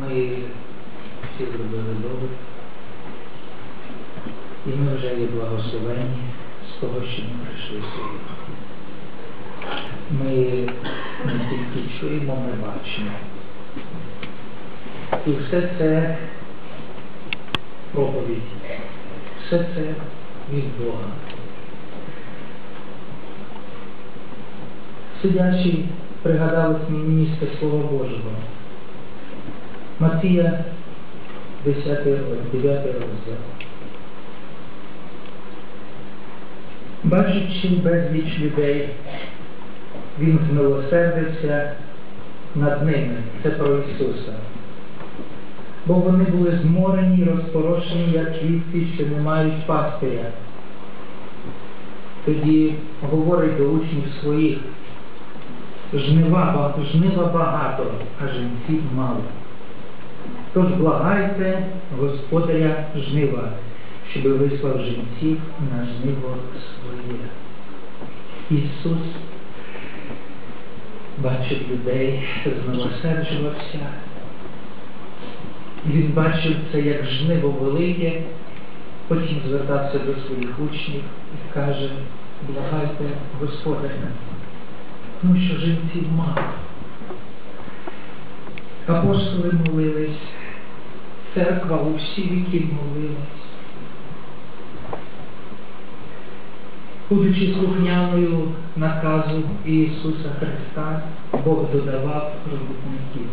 Ми всі зробили добре. І ми вже є благословені з того, що ми прийшли сюди. Ми не тільки чуємо, ми бачимо. І все це проповідь. Все це від Бога. Сидячи, пригадалось мені місце Слова Божого. Матія, 10 розділ, 9 розділ. Бачачи безліч людей, він змилосердився над ними. Це про Ісуса. Бо вони були зморені розпорошені, як вівці, що не мають пастиря. Тоді говорить до учнів своїх, жнива, жнива багато, а жінців мало. Тож благайте Господаря жнива, щоб вислав жінців на жниво своє. Ісус бачив людей, змилосерджувався. Він бачив це як жниво велике, потім звертався до своїх учнів і каже, благайте Господаря, тому що жінців мало. Апостоли молились, церква у всі віки молилась. Будучи слухняною наказу Ісуса Христа, Бог додавав робітників.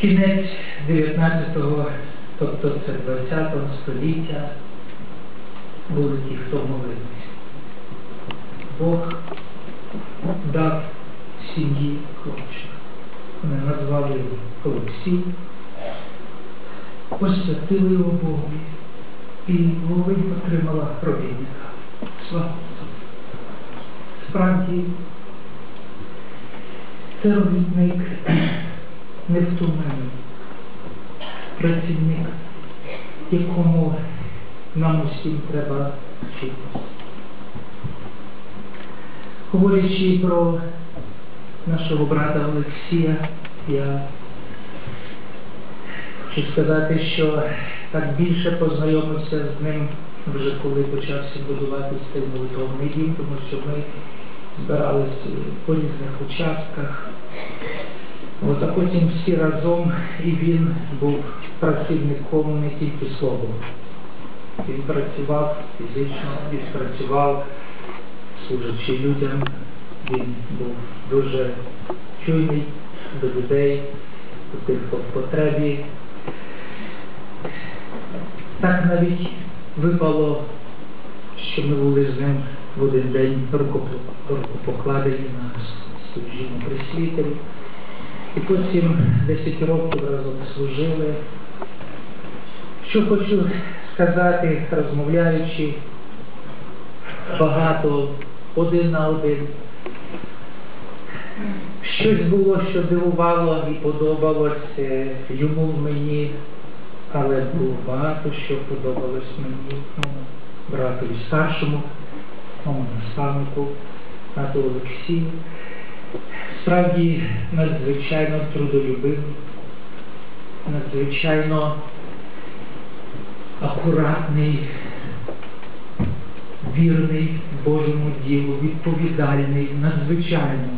Кінець 19-го, тобто це 20 століття, були ті, хто молився. Бог дав сім'ї хлопчика. Назвали Олексій, посвятили його Богу, і Волинь отримала робітника. Слава Справді, це робітник невтомлений, працівник, якому нам усім треба вчитися. Говорячи про нашого брата Олексія, я хочу сказати, що так більше познайомився з ним вже коли почався будуватися цей молитовний дім, тому що ми збиралися по різних участках. От, а потім всі разом і він був працівником не тільки словом. Він працював фізично, він працював, служачи людям. Він був дуже чуйний до людей, до тих, в потребі. Так навіть випало, що ми були з ним в один день рукопокладені на служінні присвітері. І потім 10 років разом служили. Що хочу сказати, розмовляючи багато один на один. Щось було, що дивувало і подобалось йому мені, але було багато, що подобалось мені, моєму братові старшому, моєму наставнику, брату Олексію. Справді надзвичайно трудолюбивий, надзвичайно акуратний, вірний Божому ділу, відповідальний, надзвичайно.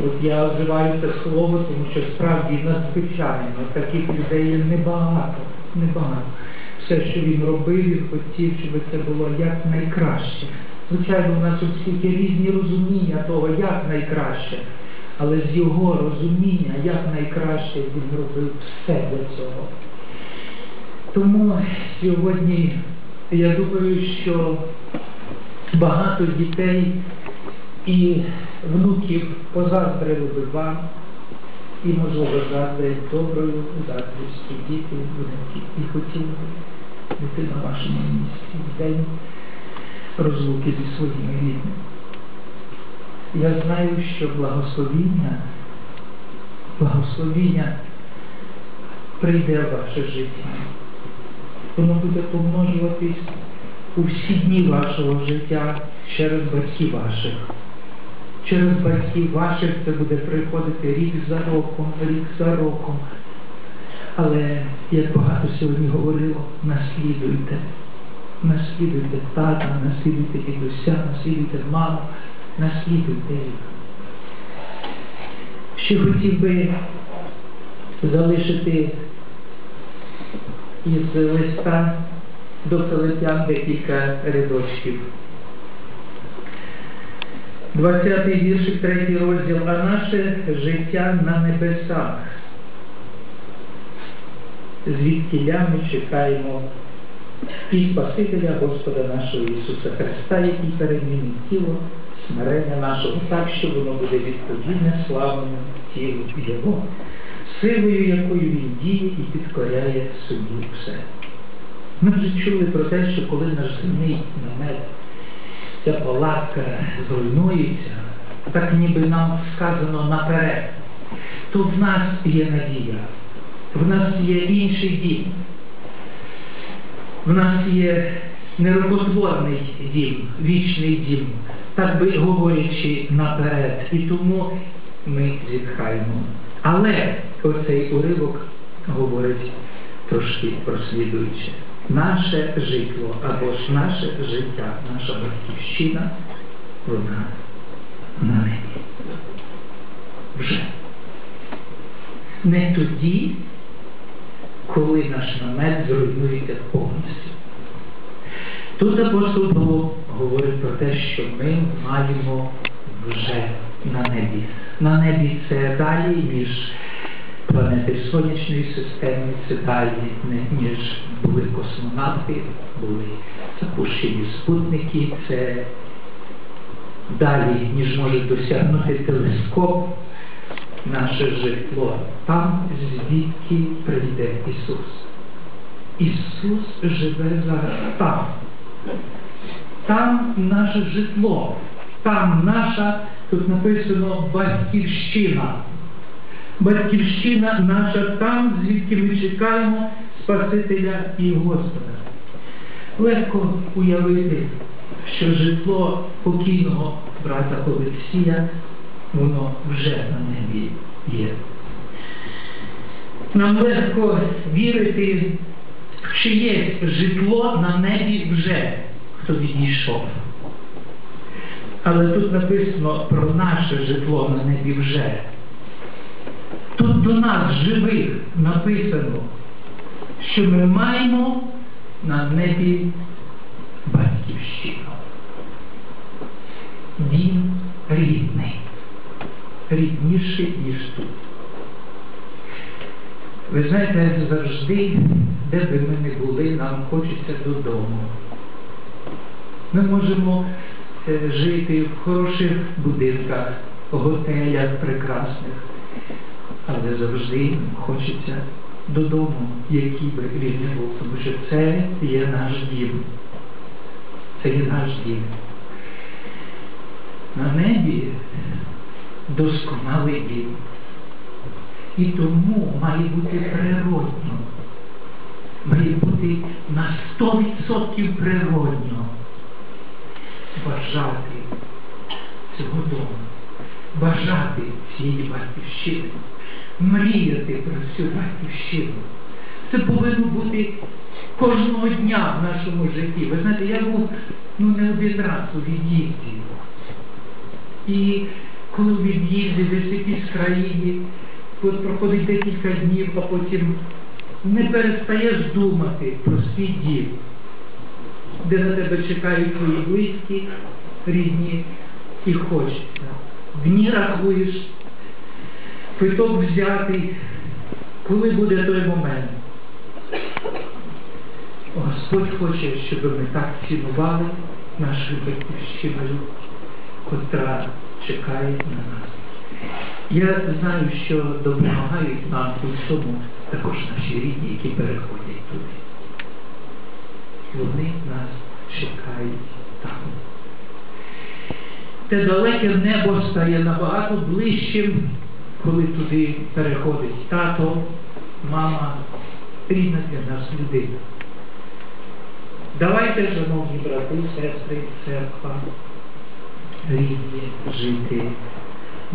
От я вживаю це слово, тому що справді надзвичайно таких людей небагато, небагато. Все, що він робив, він хотів, щоб це було як найкраще. Звичайно, у нас у всіх є різні розуміння того, як найкраще, але з його розуміння, як найкраще він робив все для цього. Тому сьогодні я думаю, що багато дітей і внуків позаздрили би вам, і, можливо, заздрять доброю заздрістю діти, внуки, і хотіли би бути на вашому місці в день розлуки зі своїми рідними. Я знаю, що благословіння, благословіння прийде в ваше життя. Воно буде помножуватись у всі дні вашого життя через батьків ваших. Через батьків ваших це буде приходити рік за роком, рік за роком. Але як багато сьогодні говорило, наслідуйте. Наслідуйте тата, наслідуйте дідуся, наслідуйте маму, наслідуйте їх. Ще хотів би залишити із листа до Филип'ян декілька рядочків. 20 віршик, 3 розділ, а наше життя на небесах. Звідки ми чекаємо і Спасителя Господа нашого Ісуса Христа, який перемінить тіло, смирення нашого, так, що воно буде відповідне славному тілу Його, силою, якою Він діє і підкоряє собі все. Ми вже чули про те, що коли наш земний намет, ця палатка зруйнується, так ніби нам сказано наперед, то в нас є надія, в нас є інший дім, в нас є нерукотворний дім, вічний дім, так би говорячи наперед. І тому ми зітхаємо. Але оцей уривок говорить трошки прослідуюче. Наше житло або ж наше життя, наша батьківщина, вона на небі. Вже. Не тоді, коли наш намет зруйнується повністю. Тут апостол Павло говорить про те, що ми маємо вже на небі. На небі це далі, ніж планети Сонячної системи, це далі, ніж були космонавти, були запущені спутники, це далі, ніж може досягнути телескоп, наше житло. Там, звідки прийде Ісус. Ісус живе зараз там. Там наше житло, там наша, тут написано батьківщина. Батьківщина наша там, звідки ми чекаємо Спасителя і Господа. Легко уявити, що житло покійного брата Олексія, воно вже на небі є. Нам легко вірити, в чиєсь житло на небі вже, хто відійшов. Але тут написано про наше житло на небі вже. Тут до нас живих написано, що ми маємо на небі батьківщину. Він рідний, рідніший, ніж тут. Ви знаєте, завжди, де би ми не були, нам хочеться додому. Ми можемо е, жити в хороших будинках, готелях прекрасних, але завжди хочеться додому, який би він не був, тому що це є наш дім. Це є наш дім. На небі досконалий дім. І тому має бути природно, має бути на 100% природно бажати цього дому, бажати цієї батьківщини, мріяти про цю батьківщину. Це повинно бути кожного дня в нашому житті. Ви знаєте, я був ну, не один раз у. І коли в від'їзді десь в країні, от проходить декілька днів, а потім не перестаєш думати про свій дім, де на тебе чекають твої близькі, рідні, і хочеться. Дні рахуєш, квиток взятий, коли буде той момент. Господь хоче, щоб ми так цінували нашу батьківщиною, котра чекає на нас. Я знаю, що допомагають нам у цьому також наші рідні, які переходять туди. Вони нас чекають там. Те далеке небо стає набагато ближчим, коли туди переходить тато, мама, рідна для нас людина. Давайте, шановні брати, сестри, церква, рідні жити,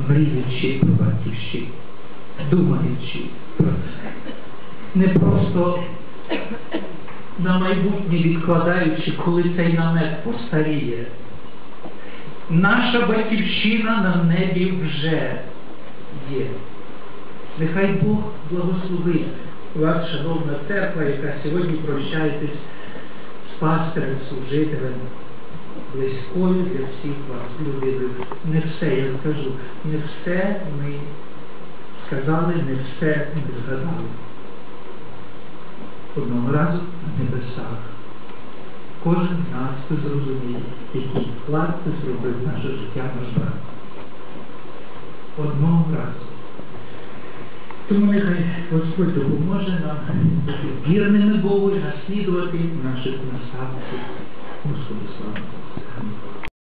мріючи про батьківщину, думаючи про це. Не просто на майбутнє відкладаючи, коли цей намет постаріє. Наша батьківщина на небі вже є. Нехай Бог благословить вас, шановна церква, яка сьогодні прощаєтесь з пастирем, служителем, близькою для всіх вас людиною. Не все, я скажу, не все ми сказали, не все ми згадали. Одного разу на небесах. Кожен з нас зрозуміє, який вклад зробив наше життя наш брат. Одного разу. Тому нехай Господь допоможе нам бути вірними Богу і наслідувати наших наставників. Господи, слава.